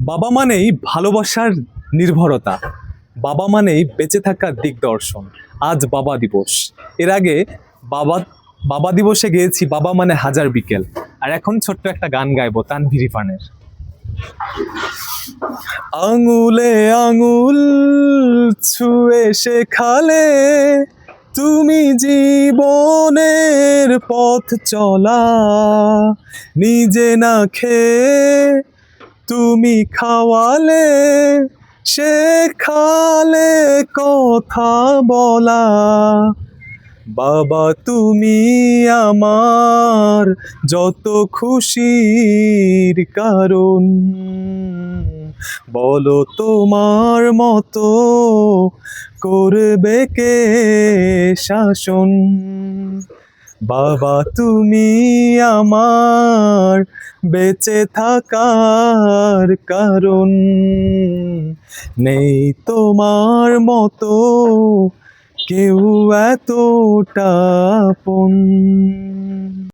বাবা মানেই ভালোবাসার নির্ভরতা। বাবা মানেই বেঁচে থাকার দিগদর্শন। আজ বাবা দিবস। এর আগে বাবা বাবা দিবসে গিয়েছি, বাবা মানে হাজার বিকেল। আর এখন ছোট্ট একটা গান গাইবো, তানভীর ইরফানের। আঙুলে আঙুল ছুঁয়ে শেখালে তুমি জীবনের পথ চলা। নিজে না খেয়ে তুমি খাওয়ালে শেখালে কথা বলা। বাবা, তুমি আমার যত খুশির কারণ। বলো তোমার মতো করবে কে শাসন? বাবা তুমি আমার বেঁচে থাকার কারণ। নেই তোমার মতো কেউ এতটা আপন।